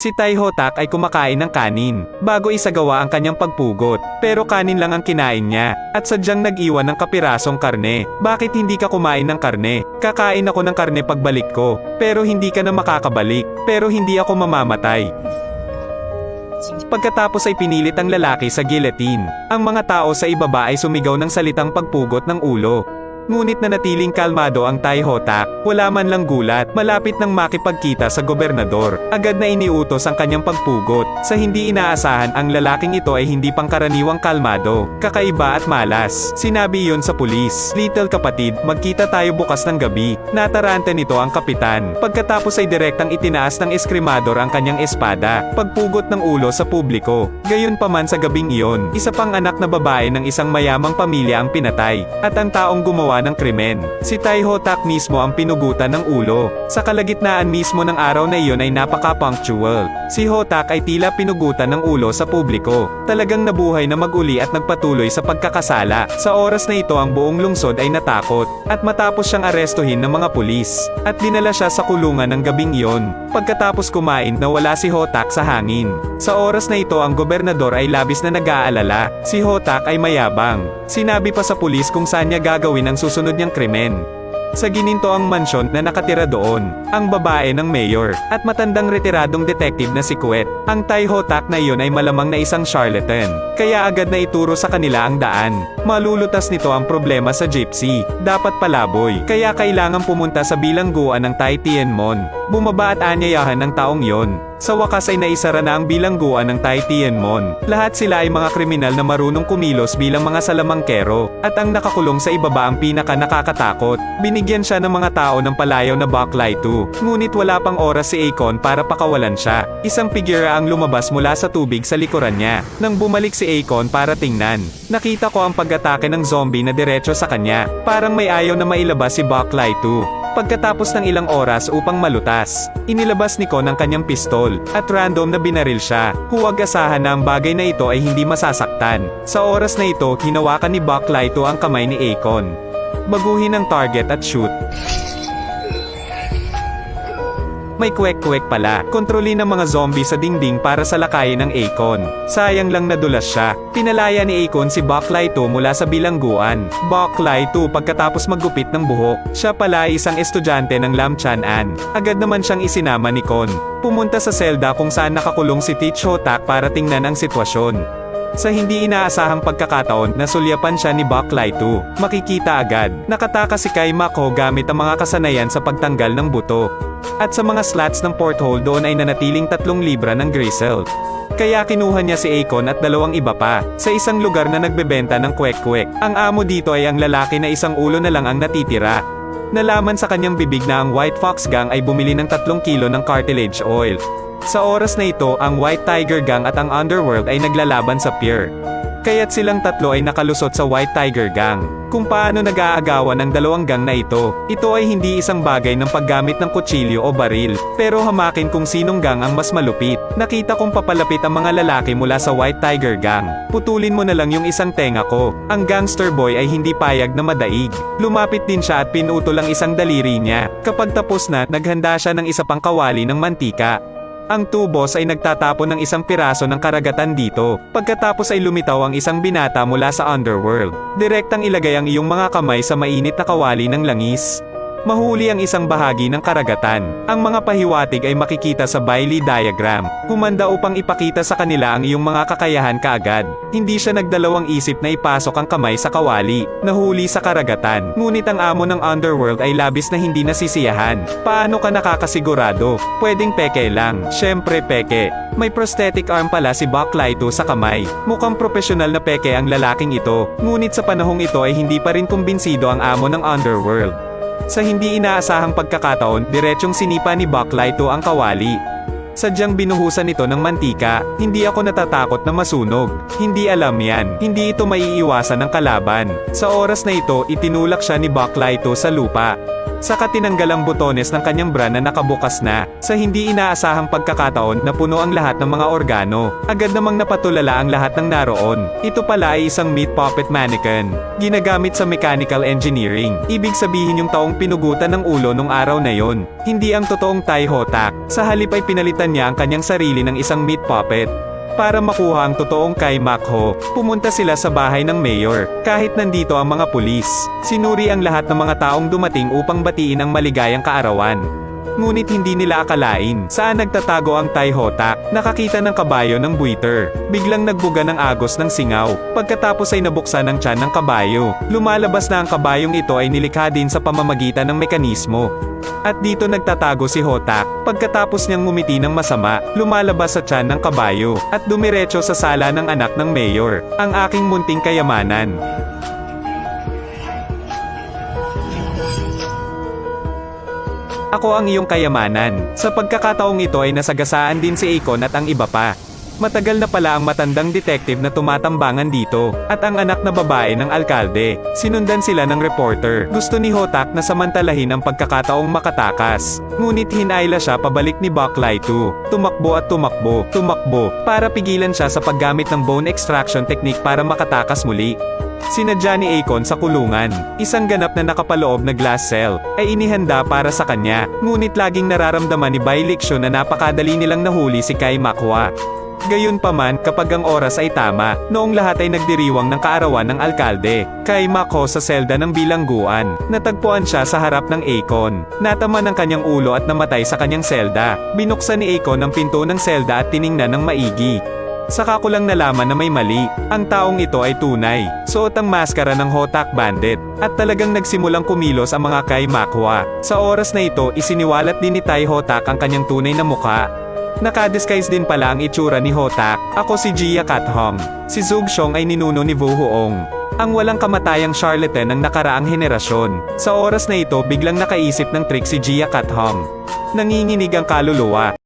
Si Tai Hotak ay kumakain ng kanin, bago isagawa ang kanyang pagpugot, pero kanin lang ang kinain niya, at sadyang nag-iwan ng kapirasong karne. Bakit hindi ka kumain ng karne? Kakain ako ng karne pagbalik ko, pero hindi ka na makakabalik, pero hindi ako mamamatay. Pagkatapos ay pinilit ang lalaki sa guillotine. Ang mga tao sa ibaba ay sumigaw ng salitang pagpugot ng ulo. Ngunit nanatiling kalmado ang Tai Hotak, wala man lang gulat, malapit nang makipagkita sa gobernador. Agad na iniutos ang kanyang pagpugot. Sa hindi inaasahan ang lalaking ito ay hindi pangkaraniwang kalmado, kakaiba at malas. Sinabi iyon sa pulis. Little kapatid, magkita tayo bukas ng gabi. Natarante nito ang kapitan. Pagkatapos ay direktang itinaas ng eskrimador ang kanyang espada, pagpugot ng ulo sa publiko. Gayon pa man sa gabing iyon, isa pang anak na babae ng isang mayamang pamilya ang pinatay, at ang taong gumawa ng krimen. Si Tai Hotak mismo ang pinugutan ng ulo. Sa kalagitnaan mismo ng araw na iyon ay napaka-punctual. Si Hotak ay tila pinugutan ng ulo sa publiko. Talagang nabuhay na maguli at nagpatuloy sa pagkakasala. Sa oras na ito ang buong lungsod ay natakot, at matapos siyang arestuhin ng mga pulis, at dinala siya sa kulungan ng gabing iyon. Pagkatapos kumain nawala si Hotak sa hangin. Sa oras na ito ang gobernador ay labis na nag-aalala. Si Hotak ay mayabang. Sinabi pa sa pulis kung saan niya gagawin ang susunod niyang krimen. Sa gininto ang mansyon na nakatira doon, ang babae ng mayor, at matandang retiradong detective na si Kuwet. Ang Tai Hotak na iyon ay malamang na isang charlatan, kaya agad na ituro sa kanila ang daan. Malulutas nito ang problema sa gypsy, dapat palaboy, kaya kailangan pumunta sa bilangguan ng Tai Tianmon. Bumaba at anyayahan ng taong yon. Sa wakas ay naisara na ang bilangguan ng Tai Tianmon. Lahat sila ay mga kriminal na marunong kumilos bilang mga salamangkero, at ang nakakulong sa ibaba ang pinaka nakakatakot. Binigyan siya ng mga tao ng palayaw na baklay 2. Ngunit wala pang oras si Akon para pakawalan siya. Isang figura ang lumabas mula sa tubig sa likuran niya. Nang bumalik si Akon para tingnan, nakita ko ang pag-atake ng zombie na diretso sa kanya. Parang may ayaw na mailabas si Baklay 2. Pagkatapos ng ilang oras upang malutas, inilabas ni Kon ang kanyang pistol, at random na binaril siya. Huwag asahan na ang bagay na ito ay hindi masasaktan. Sa oras na ito, hinawakan ni Buck Laito ang kamay ni Akon. Baguhin ang target at shoot. May kwek-kwek pala. Kontrolin ng mga zombie sa dingding para sa lakayin ng Akon. Sayang lang nadulas siya. Pinalaya ni Akon si Baklay 2 mula sa bilangguan. Baklay 2 pagkatapos maggupit ng buhok. Siya pala ay isang estudyante ng Lam Chan An. Agad naman siyang isinama ni Kon. Pumunta sa selda kung saan nakakulong si Teach Hotak para tingnan ang sitwasyon. Sa hindi inaasahang pagkakataon, nasulyapan siya ni Baklay 2. Makikita agad, nakataka si Kai Mako gamit ang mga kasanayan sa pagtanggal ng buto. At sa mga slats ng porthole doon ay nanatiling tatlong libra ng gristle. Kaya kinuha niya si Akon at dalawang iba pa, sa isang lugar na nagbebenta ng kwek-kwek. Ang amo dito ay ang lalaki na isang ulo na lang ang natitira. Nalaman sa kanyang bibig na ang White Fox Gang ay bumili ng tatlong kilo ng cartilage oil. Sa oras na ito, ang White Tiger Gang at ang Underworld ay naglalaban sa pier. Kaya't silang tatlo ay nakalusot sa White Tiger Gang. Kung paano nag-aagawan ng dalawang gang na ito, ito ay hindi isang bagay ng paggamit ng kutsilyo o baril, pero hamakin kung sinong gang ang mas malupit. Nakita kong papalapit ang mga lalaki mula sa White Tiger Gang. Putulin mo na lang yung isang tenga ko. Ang gangster boy ay hindi payag na madaig. Lumapit din siya at pinutol ang isang daliri niya. Kapag tapos na, naghanda siya ng isa pang kawali ng mantika. Ang tubos ay nagtatapon ng isang piraso ng karagatan dito. Pagkatapos ay lumitaw ang isang binata mula sa underworld. Direktang ilagay ang iyong mga kamay sa mainit na kawali ng langis. Mahuli ang isang bahagi ng karagatan. Ang mga pahiwatig ay makikita sa Bailey diagram. Humanda upang ipakita sa kanila ang iyong mga kakayahan kaagad. Hindi siya nagdalawang isip na ipasok ang kamay sa kawali. Nahuli sa karagatan. Ngunit ang amo ng underworld ay labis na hindi nasisiyahan. Paano ka nakakasigurado? Pwedeng peke lang. Syempre peke. May prosthetic arm pala si Buck Laito sa kamay. Mukhang profesional na peke ang lalaking ito. Ngunit sa panahong ito ay hindi pa rin kumbinsido ang amo ng underworld. Sa hindi inaasahang pagkakataon, diretsyong sinipa ni Bucklight to ang kawali. Sadyang binuhusan ito ng mantika, hindi ako natatakot na masunog. Hindi alam yan, hindi ito maiiwasan ng kalaban. Sa oras na ito, itinulak siya ni Bucklight to sa lupa. Saka tinanggal ang butones ng kanyang bra na nakabukas na. Sa hindi inaasahang pagkakataon na puno ang lahat ng mga organo. Agad namang napatulala ang lahat ng naroon. Ito pala ay isang meat puppet mannequin. Ginagamit sa mechanical engineering. Ibig sabihin yung taong pinugutan ng ulo nung araw na yon. Hindi ang totoong Tai Hotak. Sa halip ay pinalitan niya ang kanyang sarili ng isang meat puppet. Para makuha ang totoong kay Makho, pumunta sila sa bahay ng mayor, kahit nandito ang mga pulis. Sinuri ang lahat ng mga taong dumating upang batiin ang maligayang kaarawan. Ngunit hindi nila akalain saan nagtatago ang Tai Hotak. Nakakita ng kabayo ng buiter. Biglang nagbuga ng agos ng singaw. Pagkatapos ay nabuksan ang tiyan ng kabayo. Lumalabas na ang kabayong ito ay nilikha din sa pamamagitan ng mekanismo. At dito nagtatago si Hotak. Pagkatapos niyang ngumiti ng masama, lumalabas sa tiyan ng kabayo, at dumiretso sa sala ng anak ng mayor, ang aking munting kayamanan. Ako ang iyong kayamanan. Sa pagkakataong ito ay nasagasaan din si Akon at ang iba pa. Matagal na pala ang matandang detective na tumatambangan dito, at ang anak na babae ng alkalde. Sinundan sila ng reporter. Gusto ni Hotak na samantalahin ang pagkakataong makatakas. Ngunit hinayla siya pabalik ni Bucklight 2. Tumakbo at tumakbo, tumakbo, para pigilan siya sa paggamit ng bone extraction technique para makatakas muli. Sinadya ni Akon sa kulungan. Isang ganap na nakapaloob na glass cell ay inihanda para sa kanya. Ngunit laging nararamdaman ni Bai Lixiu na napakadali nilang nahuli si Kai Makwa. Gayunpaman kapag ang oras ay tama, noong lahat ay nagdiriwang ng kaarawan ng alkalde, kay Mako sa selda ng bilangguan, natagpuan siya sa harap ng Akon. Natama ng kanyang ulo at namatay sa kanyang selda. Binuksan ni Akon ang pinto ng selda at tiningnan ng maigi. Saka ko lang nalaman na may mali. Ang taong ito ay tunay. Suot ang maskara ng Hotak Bandit. At talagang nagsimulang kumilos ang mga kay Makwa. Sa oras na ito, isiniwalat din ni Tai Hotak ang kanyang tunay na mukha. Nakadisguise din pala ang itsura ni Hotak. Ako si Jia Kathong. Si Zug Xiong ay ninuno ni Wu Huong. Ang walang kamatayang charlatan ng nakaraang henerasyon. Sa oras na ito biglang nakaisip ng trick si Jia Kathong. Nanginginig ang kaluluwa.